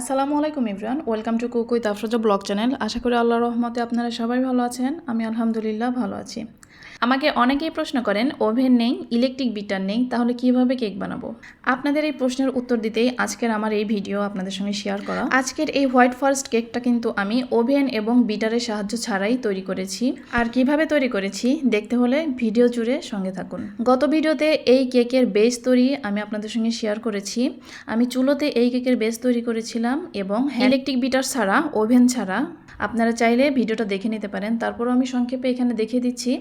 আসসালামু আলাইকুম Imran, welcome to cook with Afroza blog channel. আশা করি আল্লাহ রহমতে আপনারা সবাই ভালো আছেন। আমি আলহামদুলিল্লাহ ভালো আছি। আমাকে অনেকেই প্রশ্ন করেন, ওভেন নেই, ইলেকট্রিক বিটার নেই, তাহলে কীভাবে কেক বানাবো? আপনাদের এই প্রশ্নের উত্তর দিতেই আজকের আমার এই ভিডিও আপনাদের সঙ্গে শেয়ার করা। আজকের এই হোয়াইট ফরেস্ট কেকটা কিন্তু আমি ওভেন এবং বিটারের সাহায্য ছাড়াই তৈরি করেছি। আর কীভাবে তৈরি করেছি দেখতে হলে ভিডিও জুড়ে সঙ্গে থাকুন। গত ভিডিওতে এই কেকের বেস তৈরি আমি আপনাদের সঙ্গে শেয়ার করেছি। আমি চুলোতে এই কেকের বেস তৈরি করেছিলাম এবং ইলেকট্রিক বিটার ছাড়া, ওভেন ছাড়া আপনারা চাইলে ভিডিওটা দেখে নিতে পারেন। তারপরও আমি সংক্ষেপে এখানে দেখিয়ে দিচ্ছি।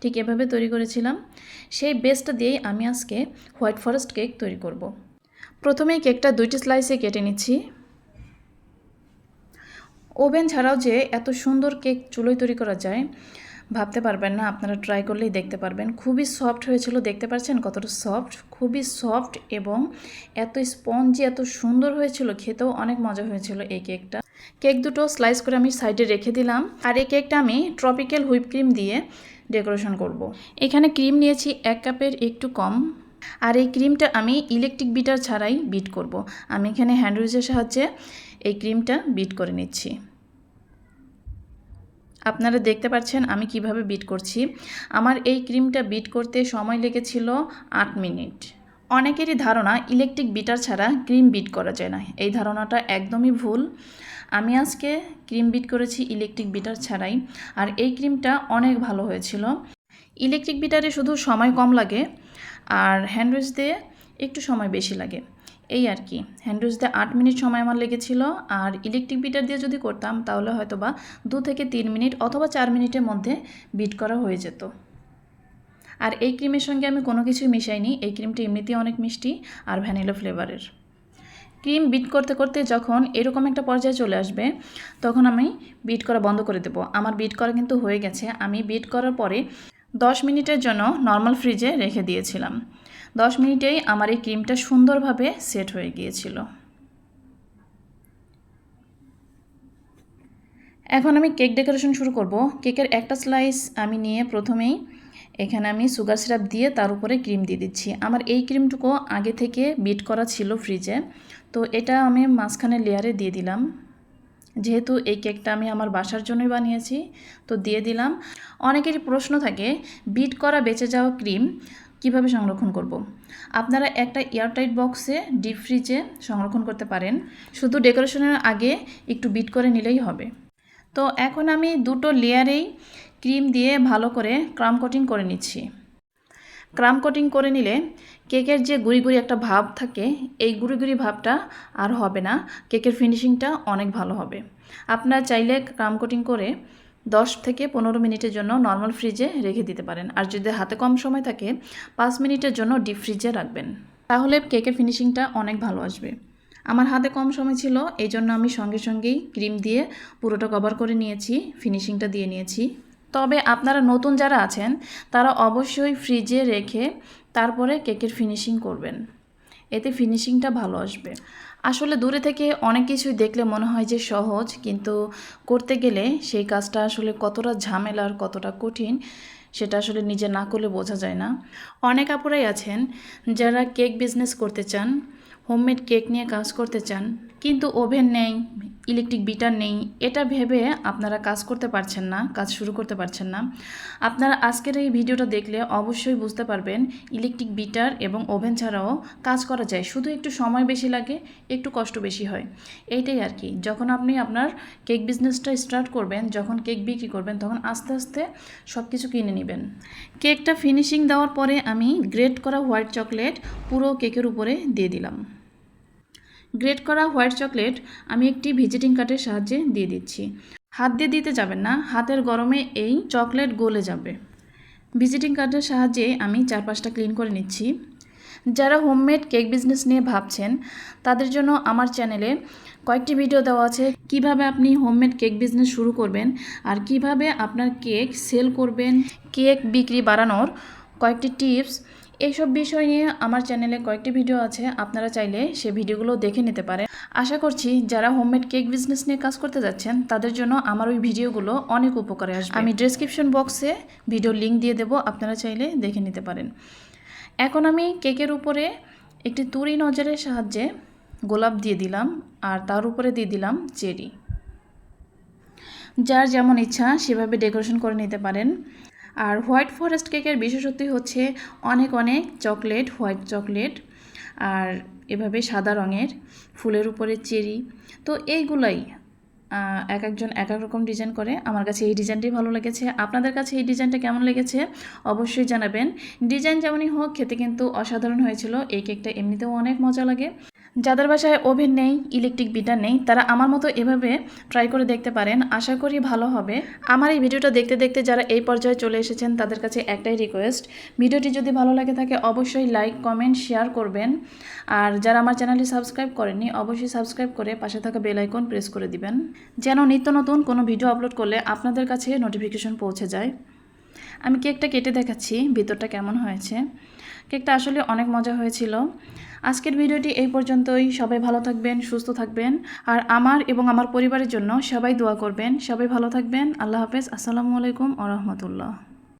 ঠিক এভাবে তৈরি করেছিলাম। সেই বেসটা দিয়েই আমি আজকে হোয়াইট ফরেস্ট কেক তৈরি করব। প্রথমেই কেকটা দুইটি স্লাইসে কেটে নিচ্ছি। ওভেন ছাড়াও যে এত সুন্দর কেক চুলোয় তৈরি করা যায়, ভাবতে পারবেন না, আপনারা ট্রাই করলেই দেখতে পারবেন। খুবই সফট হয়েছিল, দেখতে পাচ্ছেন কতটা সফট খুবই সফট এবং এত স্পঞ্জি এত সুন্দর হয়েছিল, খেতেও অনেক মজা হয়েছিল এই কেকটা কেক দুটো স্লাইস করে আমি সাইডে রেখে দিলাম আর এই কেকটা আমি ট্রপিক্যাল হুইপ ক্রিম দিয়ে ডেকোরেশন করব। এখানে ক্রিম নিয়েছি এক কাপের একটু কম আর এই ক্রিমটা আমি ইলেকট্রিক বিটার ছাড়াই বিট করব। আমি এখানে হ্যান্ড উইচের সাহায্যে এই ক্রিমটা বিট করে নিচ্ছি আপনারা দেখতে পাচ্ছেন আমি কীভাবে বিট করছি আমার এই ক্রিমটা বিট করতে সময় লেগেছিল আট মিনিট অনেকেরই ধারণা ইলেকট্রিক বিটার ছাড়া ক্রিম বিট করা যায় না। এই ধারণাটা একদমই ভুল। আমি আজকে ক্রিম বিট করেছি ইলেকট্রিক বিটার ছাড়াই, আর এই ক্রিমটা অনেক ভালো হয়েছিল। ইলেকট্রিক বিটারে শুধু সময় কম লাগে, আর হ্যান্ডউইচ দিয়ে একটু সময় বেশি লাগে। এই আর কি। হ্যান্ডউইচ দিয়ে আট মিনিট সময় আমার লেগেছিল, আর ইলেকট্রিক বিটার দিয়ে যদি করতাম, তাহলে হয়তো বা দু থেকে তিন মিনিট অথবা চার মিনিটের মধ্যে বিট করা হয়ে যেত। আর এই ক্রিমের সঙ্গে আমি কোনো কিছুই মিশাইনি। এই ক্রিমটি এমনিতেই অনেক মিষ্টি আর ভ্যানিলা ফ্লেভারের। ক্রিম বিট করতে করতে যখন এরকম একটা পর্যায়ে চলে আসবে, তখন আমি বিট করা বন্ধ করে দেবো। আমার বিট করা কিন্তু হয়ে গেছে। আমি বিট করার পরে দশ মিনিটের জন্য নর্মাল ফ্রিজে রেখে দিয়েছিলাম। দশ মিনিটেই আমার এই ক্রিমটা সুন্দরভাবে সেট হয়ে গিয়েছিল। এখন আমি কেক ডেকোরেশন শুরু করব। কেকের একটা স্লাইস আমি নিয়ে প্রথমেই এখানে আমি সুগার সিরাপ দিয়ে তার উপরে ক্রিম দিয়ে দিচ্ছি। আমার এই ক্রিমটুকু আগে থেকে বিট করা ছিল ফ্রিজে তো এটা আমি মাঝখানে লেয়ারে দিয়ে দিলাম। যেহেতু এই কেকটা আমি আমার বাসার জন্যই বানিয়েছি, তো দিয়ে দিলাম। অনেকেরই প্রশ্ন থাকে বিট করা বেঁচে যাওয়া ক্রিম কীভাবে সংরক্ষণ করব। আপনারা একটা এয়ারটাইট বক্সে ডিপ ফ্রিজে সংরক্ষণ করতে পারেন। শুধু ডেকোরেশনের আগে একটু বিট করে নিলেই হবে। তো এখন আমি দুটো লেয়ারেই ক্রিম দিয়ে ভালো করে ক্রাম কোটিং করে নিচ্ছি। ক্রাম কোটিং করে নিলে কেকের যে গুড়ি গুড়ি একটা ভাব থাকে, এই গুড়ি গুড়ি ভাবটা আর হবে না। কেকের ফিনিশিংটা অনেক ভালো হবে। আপনারা চাইলে ক্রাম কোটিং করে দশ থেকে পনেরো মিনিটের জন্য নর্মাল ফ্রিজে রেখে দিতে পারেন। আর যদি হাতে কম সময় থাকে, পাঁচ মিনিটের জন্য ডিপ ফ্রিজে রাখবেন। তাহলে কেকের ফিনিশিংটা অনেক ভালো আসবে। আমার হাতে কম সময় ছিল, এই জন্য আমি সঙ্গে সঙ্গেই ক্রিম দিয়ে পুরোটা কভার করে নিয়েছি, ফিনিশিংটা দিয়ে নিয়েছি। তবে আপনারা নতুন যারা আছেন, তারা অবশ্যই ফ্রিজে রেখে তারপরে কেকের ফিনিশিং করবেন। এতে ফিনিশিংটা ভালো আসবে। আসলে দূরে থেকে অনেক কিছুই দেখলে মনে হয় যে সহজ, কিন্তু করতে গেলে সেই কাজটা আসলে কতটা ঝামেলার কতটা কঠিন, সেটা আসলে নিজে না করলে বোঝা যায় না। অনেক আপুরাই আছেন যারা কেক বিজনেস করতে চান হোমমেড কেক নিয়ে কাজ করতে চান কিন্তু ওভেন নেই, ইলেকট্রিক বিটার নেই, এটা ভেবে আপনারা কাজ করতে পারছেন না, কাজ শুরু করতে পারছেন না। আপনারা আজকের এই ভিডিওটা দেখলে অবশ্যই বুঝতে পারবেন ইলেকট্রিক বিটার এবং ওভেন ছাড়াও কাজ করা যায়, শুধু একটু সময় বেশি লাগে, একটু কষ্ট বেশি হয়। এইটাই আর কি, যখন আপনি আপনার কেক বিজনেসটা স্টার্ট করবেন, যখন কেক বিক্রি করবেন, তখন আস্তে আস্তে সব কিছু কিনে নেবেন। কেকটা ফিনিশিং দেওয়ার পরে আমি গ্রেট করা হোয়াইট চকলেট পুরো কেকের উপরে দিয়ে দিলাম। গ্রেট করা হোয়াইট চকলেট আমি একটি ভিজিটিং কার্ডের সাহায্যে দিয়ে দিচ্ছি। হাত দিয়ে দিতে যাবেন না, হাতের গরমে এই চকলেট গলে যাবে। ভিজিটিং কার্ডের সাহায্যে আমি চারপাশটা ক্লিন করে নিচ্ছি। যারা হোমমেড কেক বিজনেস নিয়ে ভাবছেন, তাদের জন্য আমার চ্যানেলে কয়েকটি ভিডিও দেওয়া আছে। কীভাবে আপনি হোমমেড কেক বিজনেস শুরু করবেন আর কীভাবে আপনার কেক সেল করবেন, কেক বিক্রি বাড়ানোর কয়েকটি টিপস এইসব বিষয় নিয়ে আমার চ্যানেলে কয়েকটি ভিডিও আছে, আপনারা চাইলে সে ভিডিওগুলো দেখে নিতে পারেন। আশা করছি যারা হোমমেড কেক বিজনেস নিয়ে কাজ করতে যাচ্ছেন, তাদের জন্য আমার ওই ভিডিওগুলো অনেক উপকারে আসবে। আমি ডেসক্রিপশন বক্সে ভিডিও লিঙ্ক দিয়ে দেবো, আপনারা চাইলে দেখে নিতে পারেন। এখন আমি কেকের উপরে একটি তুরি নজরের সাহায্যে গোলাপ দিয়ে দিলাম, আর তার উপরে দিয়ে দিলাম চেরি। যার যেমন ইচ্ছা সেভাবে ডেকোরেশন করে নিতে পারেন। আর হোয়াইট ফরেস্ট কেকের বিশেষত্বই হচ্ছে অনেক অনেক চকলেট, হোয়াইট চকলেট আর এভাবে সাদা রঙের ফুলের উপরে চেরি। তো এইগুলাই এক একজন এক এক রকম ডিজাইন করে। আমার কাছে এই ডিজাইনটাই ভালো লেগেছে। আপনাদের কাছে এই ডিজাইনটা কেমন লেগেছে অবশ্যই জানাবেন। ডিজাইন যেমনই হোক, খেতে কিন্তু অসাধারণ হয়েছিল। এই কেকটা এমনিতেও অনেক মজা লাগে। যাদের বাসায় ওভেন নেই ইলেকট্রিক বিটার নেই, তারা আমার মতো এভাবে ট্রাই করে দেখতে পারেন। আশা করি ভালো হবে। আমার এই ভিডিওটা দেখতে দেখতে যারা এই পর্যায়ে চলে এসেছেন, তাদের কাছে একটাই রিকোয়েস্ট ভিডিওটি যদি ভালো লাগে থাকে, অবশ্যই লাইক কমেন্ট শেয়ার করবেন। আর যারা আমার চ্যানেলটি সাবস্ক্রাইব করেননি, অবশ্যই সাবস্ক্রাইব করে পাশে থাকা বেল আইকন প্রেস করে দিবেন। যেন নিত্য নতুন কোনো ভিডিও আপলোড করলে আপনাদের কাছে নোটিফিকেশন পৌঁছে যায়। আমি কেকটা কেটে দেখাচ্ছি, ভিতরটা কেমন হয়েছে। কেকটা আসলে অনেক মজা হয়েছিল। আজকের ভিডিওটি এই পর্যন্তই। সবাই ভালো থাকবেন, সুস্থ থাকবেন। আর আমার এবং আমার পরিবারের জন্য সবাই দোয়া করবেন। সবাই ভালো থাকবেন। আল্লাহ হাফেজ। আসসালামু আলাইকুম ও রহমতুল্লাহ।